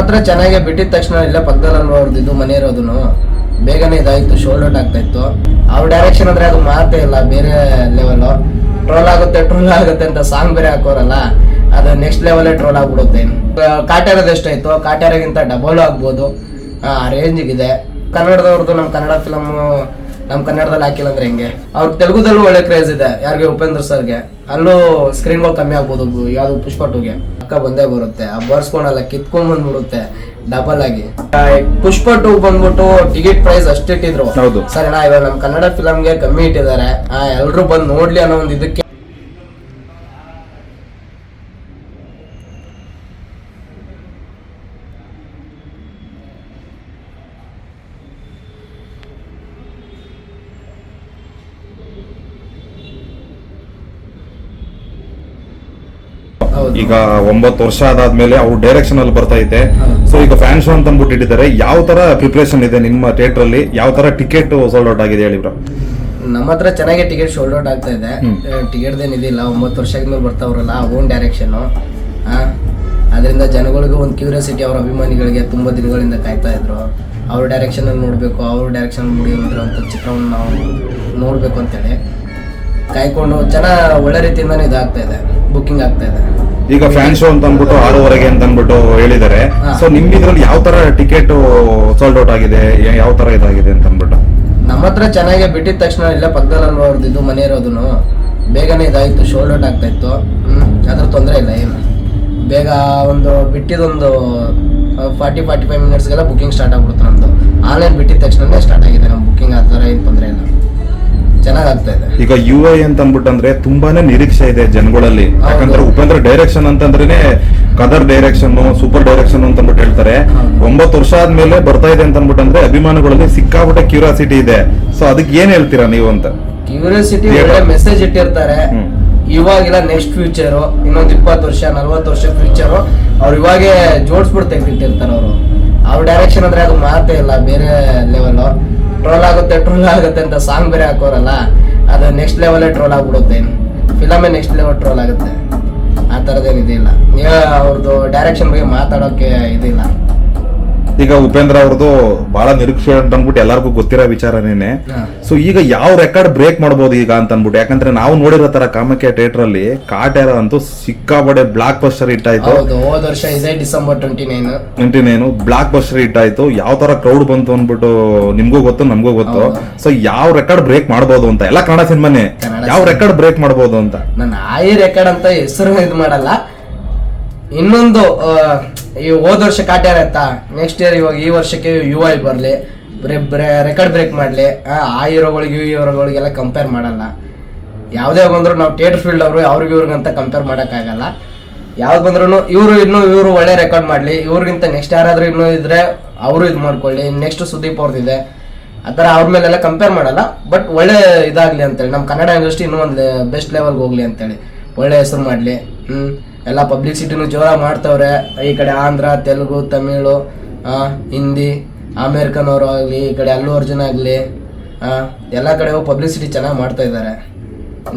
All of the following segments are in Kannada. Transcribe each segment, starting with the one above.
ಹತ್ರ ಚೆನ್ನಾಗಿ ಬಿಟ್ಟಿದ ತಕ್ಷಣ ಇಲ್ಲ ಪಕ್ಕದಲ್ಲಿ ಅವ್ರದ್ದು ಮನೆ ಇರೋದು ಬೇಗನೆ ಇದಾಯ್ತು ಶೋಲ್ಡ್ ಔಟ್ ಆಗ್ತಾ ಇತ್ತು. ಅವ್ರ ಡೈರೆಕ್ಷನ್ ಅಂದ್ರೆ ಅದು ಮಾತೇ ಇಲ್ಲ, ಬೇರೆ ಲೆವೆಲ್ ಟ್ರೋಲ್ ಆಗುತ್ತೆ ಟ್ರೋಲ್ ಆಗುತ್ತೆ ಅಂತ ಸಾಂಗ್ ಬೇರೆ ಹಾಕೋರಲ್ಲ, ಅದು ನೆಕ್ಸ್ಟ್ ಲೆವೆಲ್ ಟ್ರೋಲ್ ಆಗ್ಬಿಡುತ್ತೆ. ಕಾಟ್ಯಾರದ ಎಷ್ಟಾಯ್ತು? ಕಾಟ್ಯಾರಗಿಂತ ಡಬಲ್ ಆಗ್ಬೋದು. ಆ ರೇಂಜಿಗಿದೆ ಕನ್ನಡದವ್ರದ್ದು ನಮ್ಮ ಕನ್ನಡ ಫಿಲಮ್ ನಮ್ಮ ಕನ್ನಡದಲ್ಲಿ ಹಾಕಿಲ್ಲ ಅಂದ್ರೆ ಹೆಂಗೆ? ಅವ್ರ ತೆಲುಗುದಲ್ಲೂ ಒಳ್ಳೆ ಕ್ರೇಜ್ ಇದೆ. ಯಾರಿಗೆ? ಉಪೇಂದ್ರ ಸರ್ಗೆ. ಅಲ್ಲೂ ಸ್ಕ್ರೀನ್ಗಳು ಕಮ್ಮಿ ಆಗ್ಬೋದು, ಯಾವುದು ಪುಷ್ಪ ಅಕ್ಕ ಬಂದೇ ಬರುತ್ತೆ. ಆ ಬರ್ಸ್ಕೊಳಲ್ಲ ಕಿತ್ಕೊಂಡ್ ಬಂದ್ಬಿಡುತ್ತೆ. ಡಬಲ್ ಆಗಿ. ಪುಷ್ಪ ಟೂ ಬಂದ್ಬಿಟ್ಟು ಟಿಕೆಟ್ ಪ್ರೈಸ್ ಅಷ್ಟಿಟ್ಟಿದ್ರು ಹೌದು. ಸರಿನಾ ಇವಾಗ ನಮ್ ಕನ್ನಡ ಫಿಲಂಗೆ ಕಮ್ಮಿ ಇಟ್ಟಿದ್ದಾರೆ. ಎಲ್ರು ಬಂದ್ ನೋಡ್ಲಿ ಅನ್ನೋ ಒಂದ್ ಇದಕ್ಕೆ ಈಗ ಒಂಬತ್ತು ವರ್ಷ ಅದಾದ್ಮೇಲೆ ಅವ್ರು ಡೈರೆಕ್ಷನ್ ಅಲ್ಲಿ ಬರ್ತಾ ಇದೆ ಸೊ ಈಗ ಫ್ಯಾನ್ ಶೋ ಅಂತ ಅಂದ್ಬಿಟ್ಟಿದ್ದಾರೆ ಯಾವ ತರ ಪ್ರಿಪರೇಷನ್ ಇದೆ ನಿಮ್ಮ ಥಿಯೇಟರ್ ಅಲ್ಲಿ? ಯಾವ ತರ ಟಿಕೆಟ್ ಸೋಲ್ಡ್ ಔಟ್ ಆಗಿದೆ ಹೇಳಿ ಬ್ರೋ ನಮ್ಮ ಹತ್ರ ಚೆನ್ನಾಗಿ ಟಿಕೆಟ್ ಶೋಲ್ಡ್ ಔಟ್ ಆಗ್ತಾ ಇದೆ. ಟಿಕೆಟ್ ಏನಿದಿಲ್ಲ ಒಂಬತ್ತು ವರ್ಷ ಆದ್ಮೇಲೆ ಬರ್ತಾವ್ರಲ್ಲ ಓನ್ ಡೈರೆಕ್ಷನ್ ಅದರಿಂದ ಜನಗಳಿಗೂ ಒಂದು ಕ್ಯೂರಿಯಾಸಿಟಿ ಅವ್ರ ಅಭಿಮಾನಿಗಳಿಗೆ ತುಂಬ ದಿನಗಳಿಂದ ಕಾಯ್ತಾ ಇದ್ರು. ಅವ್ರ ಡೈರೆಕ್ಷನ್ ಅಲ್ಲಿ ನೋಡಬೇಕು ಅವ್ರ ಡೈರೆಕ್ಷನ್ ಮುಡಿಯೋದ್ರಂತ ಚಿತ್ರವನ್ನು ನಾವು ನೋಡಬೇಕು ಅಂತೇಳಿ. ಕಾಯ್ಕೊಂಡು ಜನ ಒಳ್ಳೆ ರೀತಿಯಿಂದನೇ ಇದಾಗ್ತಾ ಇದೆ. ಬುಕ್ಕಿಂಗ್ ಆಗ್ತಾ ಇದೆ. ಈಗ ಫ್ಯಾನ್ ಶೋ ಅಂತ ಅಂದ್ಬಿಟ್ಟು ಆರೂವರೆಗೆ ಅಂತ ಅಂದ್ಬಿಟ್ಟು ಹೇಳಿದ್ದಾರೆ. ಸೊ ನಿಮ್ ಇದ್ರಲ್ಲಿ ಯಾವ ತರ ಟಿಕೆಟ್ ಸೋಲ್ಡ್ ಔಟ್ ಆಗಿದೆ? ಯಾವ ತರ ಇದಾಗಿದೆ ಅಂತ ಅಂದ್ಬಿಟ್ಟು? ನಮ್ಮ ಹತ್ರ ಚೆನ್ನಾಗಿ ಬಿಟ್ಟಿದ ತಕ್ಷಣ ಇಲ್ಲ ಪಕ್ಕದಲ್ಲಿ ಅವ್ರದ್ದು ಮನೆ ಇರೋದು ಬೇಗನೆ ಇದಾಯ್ತು ಶೋಲ್ಡ್ ಔಟ್ ಆಗ್ತಾ ಇತ್ತು. ಅದ್ರ ತೊಂದರೆ ಇಲ್ಲ ಏನು. ಬೇಗ ಒಂದು ಬಿಟ್ಟಿದೊಂದು ಫಾರ್ಟಿ ಫಾರ್ಟಿ ಫೈವ್ ಮಿನಿಟ್ಸ್ಗೆಲ್ಲ ಬುಕ್ಕಿಂಗ್ ಸ್ಟಾರ್ಟ್ ಆಗ್ಬಿಡುತ್ತೆ ನಮ್ಮದು ಆನ್ಲೈನ್ ಬಿಟ್ಟಿದ ತಕ್ಷಣನೇ ಸ್ಟಾರ್ಟ್ ಆಗಿದೆ ನಮ್ಮ ಬುಕ್ಕಿಂಗ್ ಆ ಥರ ಏನು ತೊಂದರೆ ಇಲ್ಲ. ಚೆನ್ನಾಗಿ ಆಗ್ತಾ ಇದೆ ಈಗ ಯು ಐ ಅಂತ ಅಂದ್ಬಿಟ್ಟಂದ್ರೆ ತುಂಬಾನೇ ನಿರೀಕ್ಷೆ ಇದೆ ಜನಗಳಲ್ಲಿ. ಯಾಕಂದ್ರೆ ಉಪೇಂದ್ರ ಡೈರೆಕ್ಷನ್ ಅಂತಂದ್ರೆ ಕದರ್ ಡೈರೆಕ್ಷನ್ ಸೂಪರ್ ಡೈರೆಕ್ಷನ್ ಅಂತ ಅಂದ್ಬಿಟ್ಟು ಹೇಳ್ತಾರೆ. ಒಂಬತ್ತು ವರ್ಷ ಆದ್ಮೇಲೆ ಬರ್ತಾ ಇದೆ ಅಂತ ಅಂದ್ಬಿಟ್ಟಂದ್ರೆ ಅಭಿಮಾನಿಗಳಲ್ಲಿ ಸಿಕ್ಕಾಪಟ್ಟೆ ಕ್ಯೂರಿಯಾಸಿಟಿ ಇದೆ. ಸೊ ಅದಕ್ಕೆ ಏನ್ ಹೇಳ್ತೀರಾ ನೀವು ಅಂತ? ಕ್ಯೂರಿಯಾಸಿಟಿ ಮೆಸೇಜ್ ಇಟ್ಟಿರ್ತಾರೆ. ಇವಾಗ ಇವಾಗಿಲ್ಲ ನೆಕ್ಸ್ಟ್ ಫ್ಯೂಚರ್ ಇನ್ನೊಂದು ಇಪ್ಪತ್ತು ವರ್ಷ ನಲ್ವತ್ತು ವರ್ಷ ಫ್ಯೂಚರು ಅವ್ರು ಇವಾಗೆ ಜೋಡಿಸ್ಬಿಟ್ಟು ತೆಗ್ದಿಟ್ಟಿರ್ತಾರೆ ಅವರು. ಅವ್ರ ಡೈರೆಕ್ಷನ್ ಅಂದ್ರೆ ಅದು ಮಾತೇ ಇಲ್ಲ ಬೇರೆ ಲೆವೆಲ್ ಟ್ರೋಲ್ ಆಗುತ್ತೆ ಟ್ರೋಲ್ ಆಗುತ್ತೆ ಅಂತ ಸಾಂಗ್ ಬೇರೆ ಹಾಕೋರಲ್ಲ, ಅದು ನೆಕ್ಸ್ಟ್ ಲೆವೆಲೇ ಟ್ರೋಲ್ ಆಗ್ಬಿಡುತ್ತೆ. ಫಿಲಮೇ ನೆಕ್ಸ್ಟ್ ಲೆವೆಲ್ ಟ್ರೋಲ್ ಆಗುತ್ತೆ. ಆ ಥರದ್ದೇನು ಇದಿಲ್ಲ ಅವ್ರದ್ದು ಡೈರೆಕ್ಷನ್ ಬಗ್ಗೆ ಮಾತಾಡೋಕೆ ಇದಿಲ್ಲ. ಈಗ ಉಪೇಂದ್ರ ಅವ್ರದ್ದು ಬಹಳ ನಿರೀಕ್ಷೆ ಅಂತ ಅಂದ್ಬಿಟ್ಟು ಎಲ್ಲರಿಗೂ ಗೊತ್ತಿರೋ ವಿಚಾರನೇನೆ. ಸೊ ಈಗ ಯಾವ ರೆಕಾರ್ಡ್ ಬ್ರೇಕ್ ಮಾಡ್ಬೋದು ಈಗ ಅಂತ ಅಂದ್ಬಿಟ್ಟು. ಯಾಕಂದ್ರೆ ನಾವು ನೋಡಿರೋ ತರ ಕಾಮಕ್ಯ ಥಿಯೇಟರ್ ಅಲ್ಲಿ ಕಾಟ್ಯಾರ ಅಂತೂ ಸಿಕ್ಕಾಪಡೆ ಬ್ಲಾಕ್ ಬಸ್ಟರ್ ಹೌದು ವರ್ಷ ಇದೆ December twenty nine continue blockbuster hit ಆಯ್ತು. ಯಾವ ತರ ಕ್ರೌಡ್ ಬಂತು ಅಂದ್ಬಿಟ್ಟು ನಿಮ್ಗೂ ಗೊತ್ತು ನಮಗೂ ಗೊತ್ತು. ಸೊ ಯಾವ ರೆಕಾರ್ಡ್ ಬ್ರೇಕ್ ಮಾಡ್ಬೋದು ಅಂತ. ಎಲ್ಲ ಕನ್ನಡ ಸಿನಿಮಾನೇ. ಯಾವ ರೆಕಾರ್ಡ್ ಬ್ರೇಕ್ ಮಾಡ್ಬೋದು ಅಂತ. ನನ್ನ ಆಯಿ ರೆಕಾರ್ಡ್ ಅಂತ ಹೆಸರು ಇದು ಮಾಡಲ್ಲ. ಇನ್ನೊಂದು ಈ ಹೋದ ವರ್ಷ ಕಾಟ್ಯಾರ ಆಯ್ತಾ ನೆಕ್ಸ್ಟ್ ಇಯರ್ ಇವಾಗ ಈ ವರ್ಷಕ್ಕೆ ಯು ಐ ಬರಲಿ. ರೆಕಾರ್ಡ್ ಬ್ರೇಕ್ ಮಾಡಲಿ. ಆ ಹೀರೋಗಳಿಗೆ ಯು ಹೀರೋಗಳಿಗೆಲ್ಲ ಕಂಪೇರ್ ಮಾಡಲ್ಲ. ಯಾವುದೇ ಬಂದ್ರು ನಾವು ಥಿಯೇಟರ್ ಫೀಲ್ಡ್ ಅವರು ಅವ್ರಿಗೆ ಇವ್ರಿಗಂತ ಕಂಪೇರ್ ಮಾಡೋಕ್ಕಾಗಲ್ಲ. ಯಾವ್ದು ಬಂದ್ರೂ ಇವರು ಇನ್ನೂ ಇವರು ಒಳ್ಳೆ ರೆಕಾರ್ಡ್ ಮಾಡಲಿ. ಇವ್ರಿಗಿಂತ ನೆಕ್ಸ್ಟ್ ಯಾರಾದರೂ ಇನ್ನೂ ಇದ್ರೆ ಅವರು ಇದು ಮಾಡ್ಕೊಳ್ಳಿ. ನೆಕ್ಸ್ಟ್ ಸುದೀಪ್ ಅವ್ರದ್ದಿದೆ ಆ ಥರ ಅವ್ರ ಮೇಲೆಲ್ಲ ಕಂಪೇರ್ ಮಾಡಲ್ಲ. ಬಟ್ ಒಳ್ಳೆ ಇದಾಗಲಿ ಅಂತೇಳಿ. ನಮ್ಮ ಕನ್ನಡ ಇಂಡಸ್ಟ್ರಿ ಇನ್ನೂ ಒಂದು ಬೆಸ್ಟ್ ಲೆವೆಲ್ಗೆ ಹೋಗ್ಲಿ ಅಂತೇಳಿ. ಒಳ್ಳೆ ಹೆಸರು ಮಾಡಲಿ. ಹ್ಞೂ ಎಲ್ಲ ಪಬ್ಲಿಸಿಟಿನೂ ಜೋರಾಗಿ ಮಾಡ್ತವ್ರೆ. ಈ ಕಡೆ ಆಂಧ್ರ ತೆಲುಗು ತಮಿಳು ಹಿಂದಿ ಅಮೇರಿಕನ್ ಅವರು ಆಗಲಿ ಈ ಕಡೆ ಅಲ್ಲು ಅರ್ಜುನ್ ಆಗಲಿ ಎಲ್ಲ ಕಡೆ ಪಬ್ಲಿಸಿಟಿ ಚೆನ್ನಾಗಿ ಮಾಡ್ತಾ ಇದ್ದಾರೆ.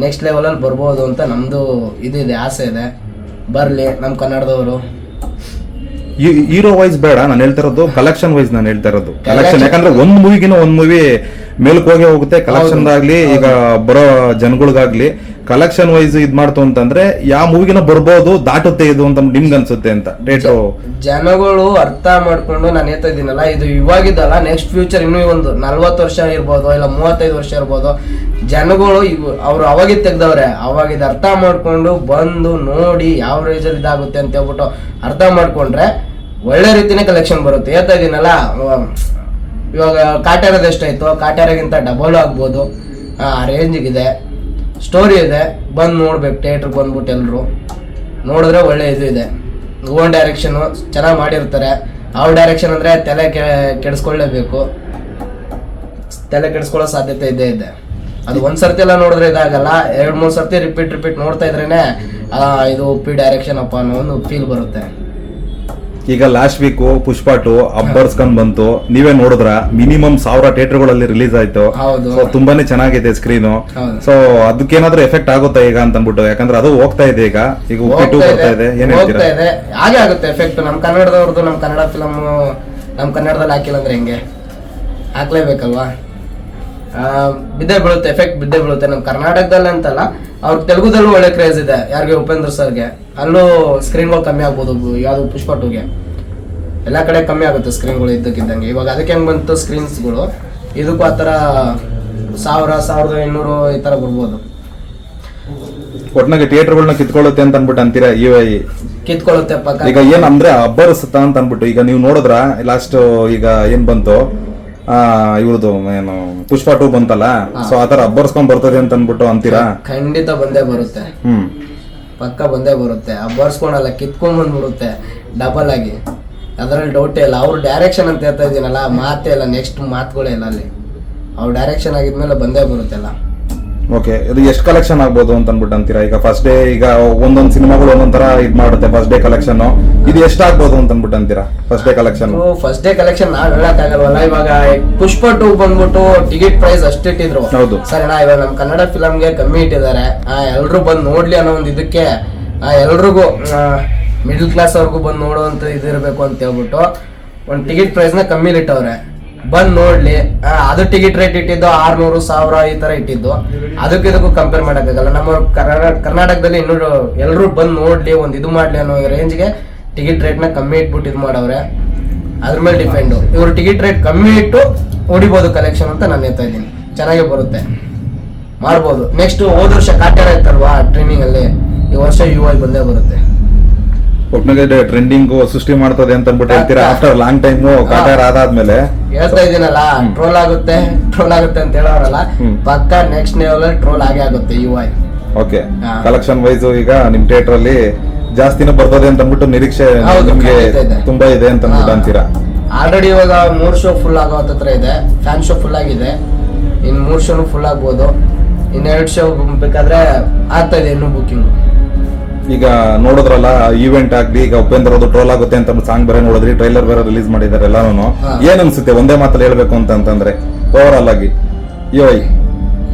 ನೆಕ್ಸ್ಟ್ ಲೆವೆಲಲ್ಲಿ ಬರ್ಬೋದು ಅಂತ ನಮ್ಮದು ಇದಿದೆ ಆಸೆ ಇದೆ. ಬರಲಿ ನಮ್ಮ ಕನ್ನಡದವರು. ಹೀರೋ ವೈಸ್ ಬೇಡ ನಾನು ಹೇಳ್ತಾ ಇರೋದು ಕಲೆಕ್ಷನ್ ವೈಸ್ ನಾನು ಹೇಳ್ತಾ ಇರೋದು. ಕಲೆಕ್ಷನ್. ಯಾಕಂದ್ರೆ ಒಂದ್ ಮೂವಿಗಿನ ಒಂದ್ ಮೂವಿ ಮೇಲಕ್ಕೆ ಹೋಗಿ ಹೋಗುತ್ತೆ ಕಲೆಕ್ಷನ್ ಆಗ್ಲಿ ಈಗ ಬರೋ ಜನಗಳಿಗಾಗ್ಲಿ ಕಲೆಕ್ಷನ್ ವೈಸ್ ಇದ್ ಮಾಡ್ತು ಅಂತಂದ್ರೆ ಯಾವ ಮೂವಿಗಿನ ಬರ್ಬೋದು, ದಾಟುತ್ತೆ ಇದು ಅಂತ ನಿಮ್ಗೆ ಅನ್ಸುತ್ತೆ ಅಂತ ಡೇಟು ಜನಗಳು ಅರ್ಥ ಮಾಡ್ಕೊಂಡು ನಾನು ಹೇಳ್ತಾ ಇದ್ದೀನಲ್ಲ, ಇದು ಇವಾಗಿದ್ದಲ್ಲ ನೆಕ್ಸ್ಟ್ ಫ್ಯೂಚರ್ ಇನ್ನೂ ಒಂದು ನಲ್ವತ್ತು ವರ್ಷ ಇರ್ಬೋದು, ಇಲ್ಲ ಮೂವತ್ತೈದು ವರ್ಷ ಇರ್ಬೋದು. ಜನಗಳು ಇವು ಅವ್ರು ಅವಾಗಿದ್ ತೆಗ್ದವ್ರೆ ಅವಾಗಿದ್ ಅರ್ಥ ಮಾಡ್ಕೊಂಡು ಬಂದು ನೋಡಿ ಯಾವ ರೇಜಲ್ಲಿ ಇದಾಗುತ್ತೆ ಅಂತ ಹೇಳ್ಬಿಟ್ಟು ಅರ್ಥ ಮಾಡ್ಕೊಂಡ್ರೆ ಒಳ್ಳೆ ರೀತಿನೇ ಕಲೆಕ್ಷನ್ ಬರುತ್ತೆ. ಹೇಳ್ತಾ ಇದ್ದೀನಲ್ಲ ಇವಾಗ ಕಾಟ್ಯಾರದ ಎಷ್ಟಾಯ್ತು? ಕಾಟ್ಯಾರಗಿಂತ ಡಬಲ್ ಆಗ್ಬೋದು. ಆ ರೇಂಜಿಗಿದೆ ಸ್ಟೋರಿ ಇದೆ, ಬಂದು ನೋಡ್ಬೇಕು ಥಿಯೇಟ್ರಿಗೆ ಬಂದ್ಬಿಟ್ಟು ಎಲ್ಲರೂ ನೋಡಿದ್ರೆ ಒಳ್ಳೆ ಇದು ಇದೆ. ಓನ್ ಡೈರೆಕ್ಷನು ಚೆನ್ನಾಗಿ ಮಾಡಿರ್ತಾರೆ. ಅವ್ರ ಡೈರೆಕ್ಷನ್ ಅಂದರೆ ತಲೆ ಕೆಡಿಸ್ಕೊಳ್ಳೇಬೇಕು. ತಲೆ ಕೆಡಿಸ್ಕೊಳ್ಳೋ ಸಾಧ್ಯತೆ ಇದೇ ಇದೆ. ಅದು ಒಂದು ಸರ್ತಿ ಎಲ್ಲ ನೋಡಿದ್ರೆ ಇದಾಗಲ್ಲ, ಎರಡು, ಮೂರು ಸರ್ತಿ ರಿಪೀಟ್ ರಿಪೀಟ್ ನೋಡ್ತಾ ಇದ್ರೇ ಇದು ಪಿ ಡೈರೆಕ್ಷನ್ ಅಪ್ಪ ಅನ್ನೋ ಒಂದು ಫೀಲ್ ಬರುತ್ತೆ. ಈಗ ಲಾಸ್ಟ್ ವೀಕ್ ಪುಷ್ಪ ಟು ಅಬ್ಬರ್ಸ್ಕೊಂಡ್ ಬಂತು. ನೀವೇ ನೋಡಿದ್ರ ಮಿನಿಮಮ್ ಸಾವಿರ ಥಿಯೇಟರ್ಗಳಲ್ಲಿ ರಿಲೀಸ್ ಆಯ್ತು. ಹೌದು. ಸೊ ತುಂಬಾನೇ ಚೆನ್ನಾಗಿದೆ ಸ್ಕ್ರೀನು ಹೌದು. ಸೊ ಅದಕ್ಕೇನಾದ್ರೂ ಎಫೆಕ್ಟ್ ಆಗುತ್ತಾ ಈಗ ಅಂತ ಅಂದ್ಬಿಟ್ಟು ಯಾಕಂದ್ರೆ ಅದು ಹೋಗ್ತಾ ಇದೆ ಈಗ. ಈಗ ಉಪ್ಪಿ ಟು ಬರ್ತಾ ಇದೆ. ಏನ್ ಹೋಗ್ತಾ ಹೇಳ್ತೀರಾ ಇದೆ. ಹಾಗೆ ಆಗುತ್ತೆ ಎಫೆಕ್ಟ್ ನಮ್ ಕನ್ನಡದವ್ರದ್ದು ನಮ್ ಕನ್ನಡ ಫಿಲಮ್ ನಮ್ ಕನ್ನಡದಲ್ಲಿ ಹಾಕಿಲ್ಲ ಅಂದ್ರೆ ಹೆಂಗೆ? ಹಾಕ್ಲೇಬೇಕಲ್ವಾ? ಬಿದ್ದೇ ಬೀಳುತ್ತೆ ಎಫೆಕ್ಟ್ ಬಿದ್ದೇ ಬೀಳುತ್ತೆ. ನಮ್ಮ ಕರ್ನಾಟಕದಲ್ಲಿ ಅಂತಲ್ಲ ಅವ್ರ ತೆಲುಗುದಲ್ಲೂ ಒಳ್ಳೆ ಕ್ರೇಜ್ ಇದೆ. ಯಾರಿಗೆ ಉಪೇಂದ್ರ ಸರ್ಗೆ? ಅಲ್ಲೂ ಸ್ಕ್ರೀನ್ಗಳು ಕಮ್ಮಿ ಆಗ್ಬೋದು ಯಾವುದು ಪುಷ್ಪ ಟೂಗೆ ಎಲ್ಲ ಕಡೆ ಕಮ್ಮಿ ಆಗುತ್ತೆ ಸ್ಕ್ರೀನ್ಗಳು ಇದ್ದಕ್ಕಿದ್ದಂಗೆ. ಇವಾಗ ಅದಕ್ಕೆ ಹೆಂಗೆ ಬಂತು ಸ್ಕ್ರೀನ್ಸ್ಗಳು ಇದಕ್ಕೂ ಆ ಥರ ಸಾವಿರ ಸಾವಿರದ ಇನ್ನೂರು ಈ ಥರ ಬರ್ಬೋದು. ಒಟ್ನಾಗೆ ಥಿಯೇಟರ್ಗಳನ್ನ ಕಿತ್ಕೊಳ್ಳುತ್ತೆ ಅಂತ ಅನ್ಬಿಟ್ಟು ಅಂತೀರಾ? ಈ ಕಿತ್ಕೊಳ್ಳುತ್ತೆ ಪಕ್ಕ. ಈಗ ಏನಂದ್ರೆ ಅಬ್ಬರಿಸುತ್ತ ಅಂತ ಅನ್ಬಿಟ್ಟು ಈಗ ನೀವು ನೋಡಿದ್ರ? ಲಾಸ್ಟ್ ಈಗ ಏನ್ ಬಂತು? ಇವ್ರದ್ದು ಏನು ಪುಷ್ಪ ಟೂ ಬಂತಲ್ಲ? ಸೊ ಆತರ ಅಬ್ಬರ್ಸ್ಕೊಂಡ್ ಬರ್ತದೆ ಅಂತ ಅನ್ಬಿಟ್ಟು ಅಂತೀರಾ? ಖಂಡಿತ ಬಂದೇ ಬರುತ್ತೆ. ಹ್ಮ್. ಪಕ್ಕ ಬಂದೇ ಬರುತ್ತೆ. ಅಬ್ಬರ್ಸ್ಕೊಂಡಲ್ಲ ಕಿತ್ಕೊಂಡ್ ಬಂದ್ಬಿಡುತ್ತೆ ಡಬಲ್ ಆಗಿ. ಅದರಲ್ಲಿ ಡೌಟ್ ಇಲ್ಲ. ಅವ್ರ ಡೈರೆಕ್ಷನ್ ಅಂತ ಹೇಳ್ತಾ ಇದೀನಲ್ಲ ಮಾತೇ ಇಲ್ಲ. ನೆಕ್ಸ್ಟ್ ಮಾತುಗಳೇ ಇಲ್ಲ ಅಲ್ಲಿ. ಅವ್ರ ಡೈರೆಕ್ಷನ್ ಆಗಿದ್ಮೇಲೆ ಬಂದೇ ಬರುತ್ತೆಲ್ಲ. ಓಕೆ ಇದು ಎಷ್ಟು ಕಲೆಕ್ಷನ್ ಆಗ್ಬೋದು ಅಂತ ಅನ್ಬಿಟ್ಟು ಅಂತೀರಾ? ಈಗ ಫಸ್ಟ್ ಡೇ ಈಗ ಒಂದೊಂದು ಸಿನಿಮಾಗಳು ಒಂದೊಂದ್ ತರ ಇದ್ ಮಾಡುತ್ತೆ ಫಸ್ಟ್ ಡೇ ಕಲೆಕ್ಷನ್ ಇದು ಎಷ್ಟಾಗ್ಬೋದು ಅಂತ ಅನ್ಬಿಟ್ಟು ಅಂತೀರಾ? First day collection first day collection ನಾವ್ ಹೇಳಕ್ಕಾಗಲ್ವಲ್ಲ ಇವಾಗ ಪುಷ್ಪ ಟೂ ಬಂದ್ಬಿಟ್ಟು ಟಿಕೆಟ್ ಪ್ರೈಸ್ ಅಷ್ಟು ಇಟ್ಟಿದ್ರು. ಹೌದು. ಸರಿನಾ ಇವಾಗ ನಮ್ ಕನ್ನಡ ಫಿಲಮ್ಗೆ ಕಮ್ಮಿ ಇಟ್ಟಿದ್ದಾರೆ. ಎಲ್ರು ಬಂದು ನೋಡ್ಲಿ ಅನ್ನೋ ಒಂದು ಇದಕ್ಕೆ ಆ, ಎಲ್ರಿಗೂ ಮಿಡಲ್ ಕ್ಲಾಸ್ ಅವ್ರಿಗೂ ಬಂದು ನೋಡುವಂತ ಇದಿರ್ಬೇಕು ಅಂತ ಹೇಳ್ಬಿಟ್ಟು ಒಂದು ಟಿಕೆಟ್ ಪ್ರೈಸ್ನ ಕಮ್ಮಿಲಿ ಇಟ್ಟವ್ರೆ. ಬಂದ್ ನೋಡ್ಲಿ. ಅದು ಟಿಕೆಟ್ ರೇಟ್ ಇಟ್ಟಿದ್ದು ಆರ್ನೂರು ಸಾವಿರ ಈ ತರ ಇಟ್ಟಿದ್ದು. ಅದಕ್ಕೆ ಇದಕ್ಕೂ ಕಂಪೇರ್ ಮಾಡಕ್ಕಾಗಲ್ಲ. ನಮ್ಮ ಕರ್ನಾಟಕ ಕರ್ನಾಟಕದಲ್ಲಿ ಇನ್ನೂ ಎಲ್ಲರೂ ಬಂದ್ ನೋಡ್ಲಿ, ಒಂದ್ ಇದು ಮಾಡ್ಲಿ ಅನ್ನೋ ರೇಂಜ್ಗೆ ಟಿಕೆಟ್ ರೇಟ್ನ ಕಮ್ಮಿ ಇಟ್ಬಿಟ್ಟು ಇದು ಮಾಡವ್ರೆ. ಅದ್ರ ಮೇಲೆ ಡಿಪೆಂಡ್ ಇವರು ಟಿಕೆಟ್ ರೇಟ್ ಕಮ್ಮಿ ಇಟ್ಟು ಹೊಡಿಬೋದು ಕಲೆಕ್ಷನ್ ಅಂತ ನಾನು ಹೇಳ್ತಾ ಇದ್ದೀನಿ. ಚೆನ್ನಾಗಿ ಬರುತ್ತೆ. ಮಾಡ್ಬೋದು. ನೆಕ್ಸ್ಟ್ ಹೋದ ವರ್ಷ ಕಾಟ್ಯಾರ ಇತ್ತಲ್ವಾ ಟ್ರೈನಿಂಗ್ ಅಲ್ಲಿ? ಈ ವರ್ಷ ಯು ಐ ಬಂದೇ ಬರುತ್ತೆ. ಒಟ್ನಾಗೆ ಟ್ರೆಂಡಿಂಗ್ ಸೃಷ್ಟಿ ಮಾಡ್ತದೆ ಅಂತ ಅನ್ಬಿಟ್ಟು ಹೇಳ್ತೀರಾ? ಆಫ್ಟರ್ ಲಾಂಗ್ ಟೈಮ್ ಕಾಟಾರ ಆದಾದ್ಮೇಲೆ ಹೇಳ್ತಾ ಇದೀನಲ್ಲ ಟ್ರೋಲ್ ಆಗುತ್ತೆ ಟ್ರೋಲ್ ಆಗುತ್ತೆ ಅಂತ ಹೇಳೋರಲ್ಲ. ಪಕ್ಕ ನೆಕ್ಸ್ಟ್ ಲೆವೆಲ್ ಟ್ರೋಲ್ ಆಗೇ ಆಗುತ್ತೆ U I okay. Collection wise ಈಗ ನಿಮ್ ಥಿಯೇಟರ್ ಅಲ್ಲಿ ಜಾಸ್ತಿನೇ ಬರ್ತದೆ ಅಂತ ಅನ್ಬಿಟ್ಟು ನಿರೀಕ್ಷೆ ನಿಮ್ಗೆ. ತುಂಬಾ ಇದೆ ಅಂತ. ಅಂತೀರಾ? ಆಲ್ರೆಡಿ ಇವಾಗ ಮೂರ್ ಶೋ ಫುಲ್ ಆಗೋ ಹತ್ರ ಇದೆ ಫ್ಯಾನ್ ಶೋ ಫುಲ್ ಆಗಿದೆ. ಇನ್ ಮೂರ್ ಶೋನು ಫುಲ್ ಆಗ್ಬೋದು. ಇನ್ ಎರಡು ಶೋ ಬೇಕಾದ್ರೆ ಆಗ್ತಾ ಇದೆ ಇನ್ನು ಬುಕಿಂಗ್ ಈಗ ನೋಡಿದ್ರಲ್ಲ ಈವೆಂಟ್ ಆಗ್ಲಿ ಈಗ ಉಪೇಂದ್ರ ಅದು ಟ್ರೋಲ್ ಆಗುತ್ತೆ ಅಂತ ಸಾಂಗ್ ಬೇರೆ ನೋಡಿದ್ರಿ ಟ್ರೈಲರ್ ಬೇರೆ ರಿಲೀಸ್ ಮಾಡಿದಾರೆ ಎಲ್ಲಾನು. ಏನ್ ಅನ್ಸುತ್ತೆ? ಒಂದೇ ಮಾತಲ್ಲಿ ಹೇಳ್ಬೇಕು ಅಂತ ಅಂತಂದ್ರೆ ಓವರ್ ಆಲ್ ಆಗಿ. ಯೋ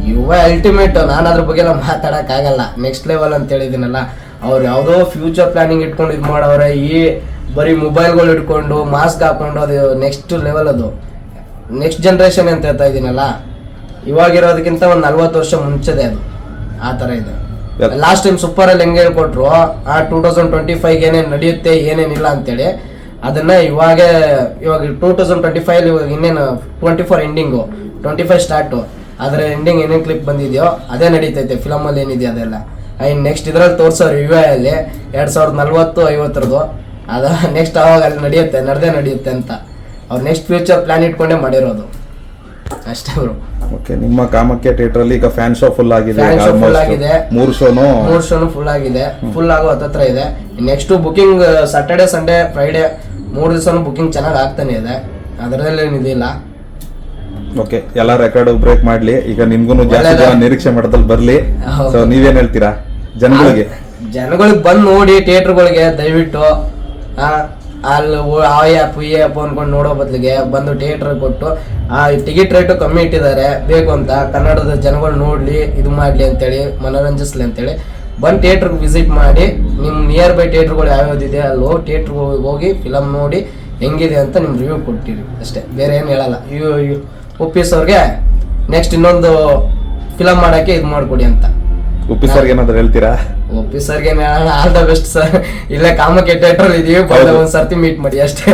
ಯುವ ಅಲ್ಟಿಮೇಟ್ ನಾನು ಅದ್ರ ಬಗ್ಗೆ ಎಲ್ಲ ಮಾತಾಡಕ್ ಆಗಲ್ಲ ನೆಕ್ಸ್ಟ್ ಲೆವೆಲ್ ಅಂತ ಹೇಳಿದಿನಲ್ಲ ಅವ್ರು ಯಾವುದೋ ಫ್ಯೂಚರ್ ಪ್ಲಾನಿಂಗ್ ಇಟ್ಕೊಂಡು ಇದು ಮಾಡವ್ರೆ ಈ ಬರೀ ಮೊಬೈಲ್ಗಳು ಇಟ್ಕೊಂಡು ಮಾಸ್ಕ್ ಹಾಕೊಂಡು ಅದು ನೆಕ್ಸ್ಟ್ ಲೆವೆಲ್ ಅದು. ನೆಕ್ಸ್ಟ್ ಜನ್ರೇಷನ್ ಅಂತ ಹೇಳ್ತಾ ಇದ್ದೀನಲ್ಲ ಇವಾಗಿರೋದಕ್ಕಿಂತ ಒಂದು ನಲ್ವತ್ತು ವರ್ಷ ಮುಂಚೆದೆ ಅದು. ಆ ಥರ ಇದೆ. ಲಾಸ್ಟ್ ಟೈಮ್ ಸೂಪರ್ ಅಲ್ಲಿ ಹೆಂಗೆ ಹೇಳ್ಕೊಟ್ರು, ಆ ಟೂ ತೌಸಂಡ್ ಟ್ವೆಂಟಿ ಫೈವ್ ಏನೇನು ನಡೆಯುತ್ತೆ, ಏನೇನಿಲ್ಲ ಅಂತೇಳಿ, ಅದನ್ನ ಇವಾಗ ಇವಾಗ ಟೂ ತೌಸಂಡ್ ಟ್ವೆಂಟಿ ಫೈವ್ ಇವಾಗ ಇನ್ನೇನು twenty four ending twenty five start ಅದರ ಎಂಡಿಂಗ್ ಏನೇನು ಕ್ಲಿಪ್ ಬಂದಿದೆಯೋ, ಅದೇ ನಡೀತೈತೆ ಫಿಲಮಲ್ಲಿ ಏನಿದೆ ಅದೆಲ್ಲ. ಇನ್ನು ನೆಕ್ಸ್ಟ್ ಇದ್ರಲ್ಲಿ ತೋರಿಸೋ ರಿವ್ಯೂ ಅಲ್ಲಿ ಎರಡು ಸಾವಿರದ ನಲ್ವತ್ತು ಐವತ್ತರದ್ದು ಅದು ನೆಕ್ಸ್ಟ್ ಅವಾಗ ಅಲ್ಲಿ ನಡೆಯುತ್ತೆ, ನಡೆದೇ ನಡೆಯುತ್ತೆ ಅಂತ. ಅವ್ರು ನೆಕ್ಸ್ಟ್ ಫ್ಯೂಚರ್ ಪ್ಲ್ಯಾನ್ ಇಟ್ಕೊಂಡೇ ಮಾಡಿರೋದು. ಅಷ್ಟೇ ಅವರು ಓಕೆ ನಿಮ್ಮ ಕಾಮಕ್ಕೆ ಥಿಯೇಟರ್ ಅಲ್ಲಿ ಈಗ ಫ್ಯಾನ್ ಶೋ ಫುಲ್ ಆಗಿದೆ Fan show full almost. ಆಗಿದೆ. ಮೂರು ಶೋನು ಮೂರು ಶೋನು ಫುಲ್ ಆಗಿದೆ. ಫುಲ್ ಆಗೋ ಹತ್ತತ್ರ ಇದೆ. Next booking Saturday Sunday Friday ಮೂರು ದಿವಸ ಬುಕಿಂಗ್ ಚೆನ್ನಾಗಿ ಆಗ್ತಾನೆ ಇದೆ. ಅದರಲ್ಲಿ ಏನಿದಿಲ್ಲ ಓಕೆ ಎಲ್ಲ ರೆಕಾರ್ಡ್ ಬ್ರೇಕ್ ಮಾಡ್ಲಿ. ಈಗ ನಿಮ್ಗೂ ಜಾಸ್ತಿ. ಜನ ನಿರೀಕ್ಷೆ ಮಾಡೋದ್ರಲ್ಲಿ ಬರ್ಲಿ. ಹೌದು. ಸೊ ನೀವೇನ್ ಹೇಳ್ತೀರಾ? ಜನಗಳಿಗೆ? ಜನಗಳಿಗೆ ಬಂದು ನೋಡಿ ಥಿಯೇಟರ್ಗಳಿಗೆ ದಯವಿಟ್ಟು. ಆ, ಅಲ್ಲಿ ಆ ಆ್ಯಪ್ ಈ ಆ್ಯಪ್ ಅಂದ್ಕೊಂಡು ನೋಡೋ ಬದಲಿಗೆ ಬಂದು ಥಿಯೇಟ್ರ್ ಕೊಟ್ಟು, ಆ ಟಿಕೆಟ್ ರೇಟು ಕಮ್ಮಿ ಇಟ್ಟಿದ್ದಾರೆ, ಬೇಕು ಅಂತ ಕನ್ನಡದ ಜನಗಳು ನೋಡಲಿ, ಇದು ಮಾಡಲಿ ಅಂತೇಳಿ, ಮನೋರಂಜಿಸ್ಲಿ ಅಂತೇಳಿ ಬಂದು ಥಿಯೇಟ್ರಿಗೆ ವಿಸಿಟ್ ಮಾಡಿ ನಿಮ್ಮ ನಿಯರ್ ಬೈ ಥಿಯೇಟ್ರ್ಗಳು ಯಾವ್ಯಾವ್ದಿದೆ ಅಲ್ಲಿ ಹೋಗಿ ಥಿಯೇಟ್ರಿಗೆ ಹೋಗಿ ಫಿಲಮ್ ನೋಡಿ ಹೆಂಗಿದೆ ಅಂತ ನಿಮ್ಮ ರಿವ್ಯೂ ಕೊಟ್ಟಿರಿ ಅಷ್ಟೇ, ಬೇರೆ ಏನು ಹೇಳಲ್ಲ. ಇವು ಒಪ್ಪಿಸ್ ಅವ್ರಿಗೆ ನೆಕ್ಸ್ಟ್ ಇನ್ನೊಂದು ಫಿಲಮ್ ಮಾಡೋಕ್ಕೆ ಇದು ಮಾಡಿಕೊಡಿ ಅಂತ. ಉಪ್ಪಿ ಅವ್ರಿಗೆ ಏನಾದರೂ ಹೇಳ್ತೀರಾ? ಒಪ್ಪಿ ಸರ್ಗೆ ಆಲ್ ದ ಬೆಸ್ಟ್ ಸರ್. ಇಲ್ಲೇ ಕಾಮಕ್ಕೆ ಥಿಯೇಟರ್ ಇದೀವಿ ಬಂದ ಒಂದ್ ಸರ್ತಿ ಮೀಟ್ ಮಾಡಿ ಅಷ್ಟೇ.